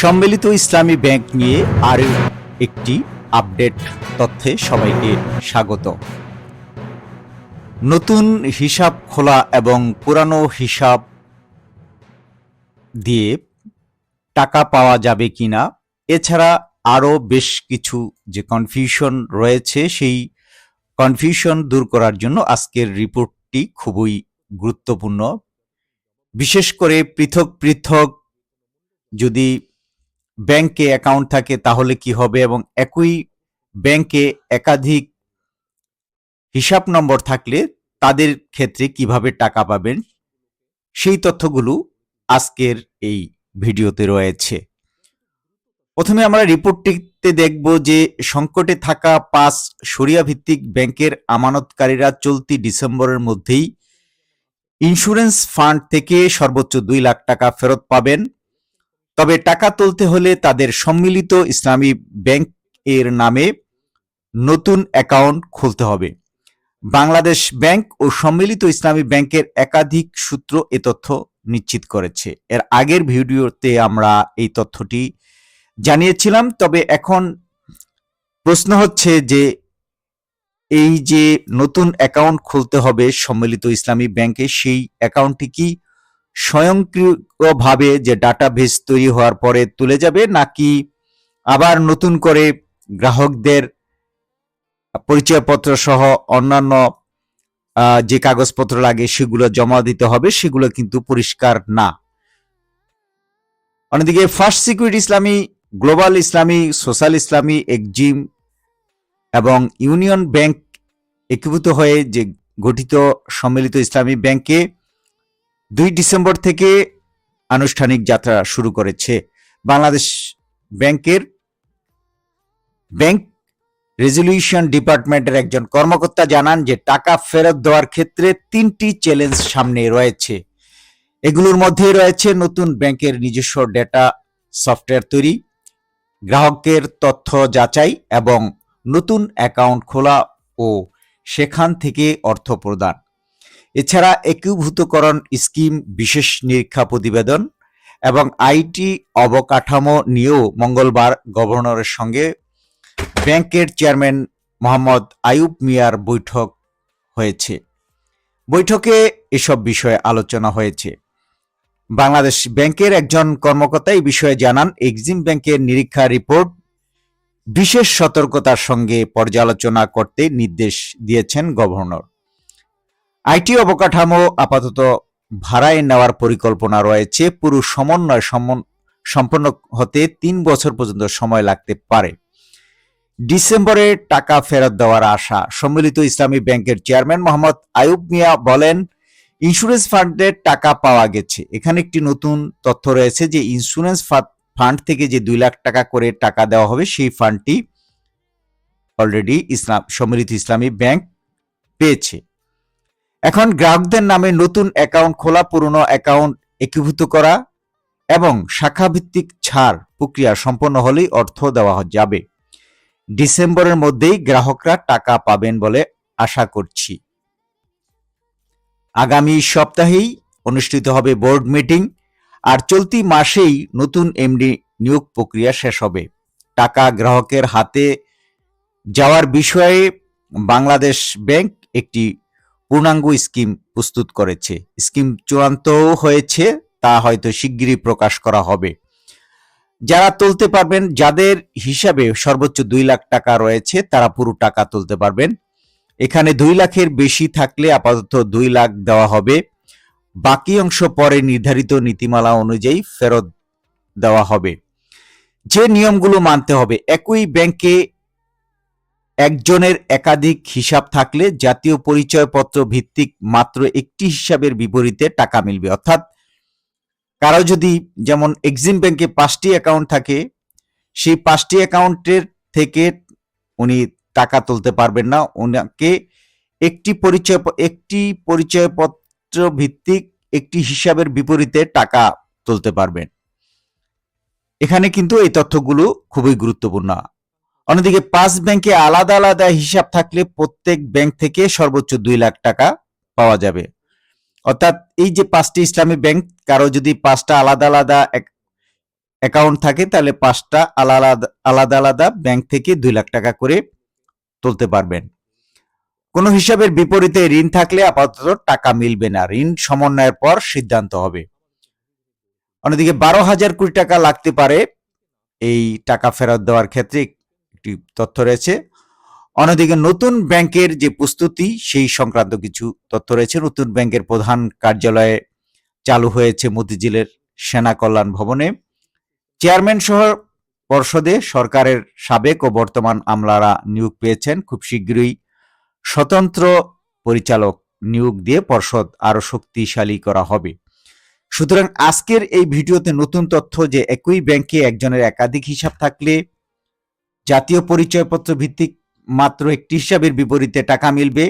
সম্মিলিত ইসলামী ব্যাংক নিয়ে আরও একটি আপডেট তথ্যে সবাইকে স্বাগত। নতুন হিসাব খোলা এবং পুরানো হিসাব দিয়ে টাকা পাওয়া যাবে কিনা, এছাড়া আরও বেশ কিছু যে কনফিউশন রয়েছে, সেই কনফিউশন দূর করার জন্য আজকের রিপোর্টটি খুবই গুরুত্বপূর্ণ। বিশেষ করে পৃথক পৃথক যদি ব্যাংকে অ্যাকাউন্ট থাকে, তাহলে কি হবে? এবং একই ব্যাংকে একাধিক হিসাব নম্বর থাকলে তাদের ক্ষেত্রে কীভাবে টাকা পাবেন? সেই তথ্যগুলো আজকের এই ভিডিওতে রয়েছে। প্রথমে আমরা রিপোর্টটিতে দেখব যে সংকটে থাকা পাঁচ সরিয়া ভিত্তিক ব্যাংকের আমানতকারীরা চলতি ডিসেম্বরের মধ্যেই ইন্স্যুরেন্স ফান্ড থেকে সর্বোচ্চ দুই লাখ টাকা ফেরত পাবেন। তবে টাকা তুলতে হলে তাদের সম্মিলিত ইসলামী ব্যাংক এর নামে নতুন অ্যাকাউন্ট খুলতে হবে। বাংলাদেশ ব্যাংক ও সম্মিলিত ইসলামী ব্যাংকের একাধিক সূত্র এ তথ্য নিশ্চিত করেছে। এর আগের ভিডিওতে আমরা এই তথ্যটি জানিয়েছিলাম, তবে এখন প্রশ্ন হচ্ছে যে এই যে নতুন অ্যাকাউন্ট খুলতে হবে সম্মিলিত ইসলামী ব্যাংকে, সেই অ্যাকাউন্টটি কি স্বয়ংক্রিয়ভাবে যে ডাটাবেস তৈরি হওয়ার পরে তুলে যাবে, নাকি আবার নতুন করে গ্রাহকদের পরিচয়পত্র সহ অন্যান্য যে কাগজপত্র লাগে সেগুলো জমা দিতে হবে, সেগুলো কিন্তু পরিষ্কার না। অন্যদিকে First Security Islami, Global Islami, Social Islami, Exim এবং ইউনিয়ন ব্যাংক একীভূত হয়ে যে গঠিত সম্মিলিত ইসলামী ব্যাংকে দুই ডিসেম্বর থেকে আনুষ্ঠানিক যাত্রা শুরু করেছে বাংলাদেশ ব্যাংকের ব্যাংক রেজলিউশন ডিপার্টমেন্টের একজন কর্মকর্তা জানান যে টাকা ফেরত দেওয়ার ক্ষেত্রে তিনটি চ্যালেঞ্জ সামনে রয়েছে। এগুলোর মধ্যে রয়েছে নতুন ব্যাংকের নিজস্ব ডেটা সফটওয়্যার তৈরি, গ্রাহকের তথ্য যাচাই এবং নতুন অ্যাকাউন্ট খোলা ও সেখান থেকে অর্থ প্রদান। এছাড়া একীভূতকরণ স্কিম বিশেষ নিরীক্ষা প্রতিবেদন এবং আইটি অবকাঠামো নিয়েও মঙ্গলবার গভর্নরের সঙ্গে ব্যাংকের চেয়ারম্যান মোহাম্মদ আয়ুব মিয়ার বৈঠক হয়েছে। বৈঠকে এসব বিষয়ে আলোচনা হয়েছে। বাংলাদেশ ব্যাংকের একজন কর্মকর্তা এই বিষয়ে জানান, এক্সিম ব্যাংকের নিরীক্ষা রিপোর্ট বিশেষ সতর্কতার সঙ্গে পর্যালোচনা করতে নির্দেশ দিয়েছেন গভর্নর। আইটি অবকাঠামো আপাতত ভাড়ায় নেওয়ার পরিকল্পনা রয়েছে। পুরো সমন্বয় সম্পন্ন হতে তিন বছর পর্যন্ত সময় লাগতে পারে। ডিসেম্বরে টাকা ফেরত দেওয়ার আশা। সম্মিলিত ইসলামী ব্যাংকের চেয়ারম্যান মোহাম্মদ আয়ুব মিয়া বলেন, ইন্স্যুরেন্স ফান্ডের টাকা পাওয়া গেছে। এখানে একটি নতুন তথ্য রয়েছে যে, ইন্স্যুরেন্স ফান্ড থেকে যে দুই লাখ টাকা করে টাকা দেওয়া হবে, সেই ফান্ডটি অলরেডি ইসলাম, সম্মিলিত ইসলামী ব্যাংক পেয়েছে। এখন গ্রাহকদের নামে নতুন অ্যাকাউন্ট খোলা, পুরনো অ্যাকাউন্ট একীভূত করা এবং শাখা ভিত্তিক ছাড় প্রক্রিয়া সম্পন্ন হলেই অর্থ দেওয়া যাবে। ডিসেম্বরের মধ্যেই গ্রাহকরা টাকা পাবেন বলে আশা করছি। আগামী সপ্তাহেই অনুষ্ঠিত হবে বোর্ড মিটিং আর চলতি মাসেই নতুন এমডি নিয়োগ প্রক্রিয়া শেষ হবে। টাকা গ্রাহকের হাতে যাওয়ার বিষয়ে বাংলাদেশ ব্যাংক একটি পূর্ণাঙ্গ স্কিম প্রস্তুত করেছে। স্কিম চূড়ান্তও হয়েছে, তা হয়তো শিগগিরই প্রকাশ করা হবে। যারা তুলতে পারবেন, যাদের হিসাবে সর্বোচ্চ দুই লাখ টাকা রয়েছে, তারা পুরো টাকা তুলতে পারবেন। এখানে দুই লাখের বেশি থাকলে আপাতত দুই লাখ দেওয়া হবে। বাকি অংশ পরে নির্ধারিত নীতিমালা অনুযায়ী ফেরত দেওয়া হবে। যে নিয়মগুলো মানতে হবে, একই ব্যাংকে একজনের একাধিক হিসাব থাকলে জাতীয় পরিচয়পত্র ভিত্তিক মাত্র একটি হিসাবের বিপরীতে টাকা মিলবে। অর্থাৎ কারও যদি যেমন এক্সিম ব্যাংকে পাঁচটি অ্যাকাউন্ট থাকে, সেই পাঁচটি অ্যাকাউন্টের থেকে উনি টাকা তুলতে পারবেন না। ওনাকে একটি পরিচয় একটি পরিচয়পত্র ভিত্তিক একটি হিসাবের বিপরীতে টাকা তুলতে পারবেন। এখানে কিন্তু এই তথ্যগুলো খুবই গুরুত্বপূর্ণ। অন্যদিকে পাঁচ ব্যাংকে আলাদা আলাদা হিসাব থাকলে প্রত্যেক ব্যাংক থেকে সর্বোচ্চ দুই লাখ টাকা পাওয়া যাবে। অর্থাৎ এই যে পাঁচটি ইসলামী ব্যাংক, কারও যদি পাঁচটা আলাদা আলাদা অ্যাকাউন্ট থাকে, তাহলে পাঁচটা আলাদা আলাদা আলাদা ব্যাংক থেকে দুই লাখ টাকা করে তুলতে পারবেন। কোনো হিসাবের বিপরীতে ঋণ থাকলে আপাতত টাকা মিলবে না। ঋণ সমন্বয়ের পর সিদ্ধান্ত হবে। অন্যদিকে বারো হাজার কোটি টাকা লাগতে পারে এই টাকা ফেরত দেওয়ার ক্ষেত্রে। একটি তথ্য রয়েছে। অন্যদিকে নতুন ব্যাংকের যে প্রস্তুতি, সেই সংক্রান্ত কিছু তথ্য রয়েছে। নতুন ব্যাংকের প্রধান কার্যালয়ে চালু হয়েছে মতিঝিলের সেনা কল্যাণ ভবনে। চেয়ারম্যান সহ পর্ষদে সরকারের সাবেক ও বর্তমান আমলারা নিয়োগ পেয়েছেন। খুব শীঘ্রই স্বতন্ত্র পরিচালক নিয়োগ দিয়ে পর্ষদ আরও শক্তিশালী করা হবে। সুতরাং আজকের এই ভিডিওতে নতুন তথ্য যে একই ব্যাংকে একজনের একাধিক হিসাব থাকলে জাতীয় পরিচয়পত্র ভিত্তিক মাত্র একটি হিসাবের বিপরীতে টাকা মিলবে।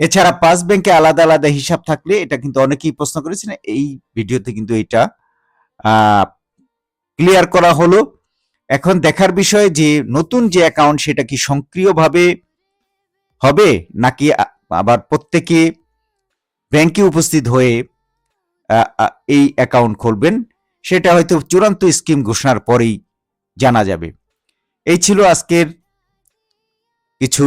এছাড়া পাঁচ ব্যাংকে আলাদা আলাদা হিসাব থাকলে এটা কিন্তু অনেকেই প্রশ্ন করেছেন, এই ভিডিওতে কিন্তু এটা ক্লিয়ার করা হলো। এখন দেখার বিষয় যে নতুন যে অ্যাকাউন্ট সেটা কি সক্রিয়ভাবে হবে নাকি আবার প্রত্যেকে ব্যাংকে উপস্থিত হয়ে এই অ্যাকাউন্ট খুলবেন, সেটা হয়তো চূড়ান্ত স্কিম ঘোষণার পরেই জানা যাবে। এই ছিল আজকের কিছু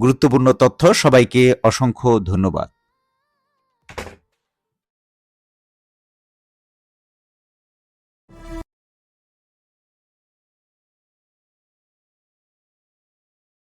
গুরুত্বপূর্ণ তথ্য। সবাইকে অসংখ্য ধন্যবাদ।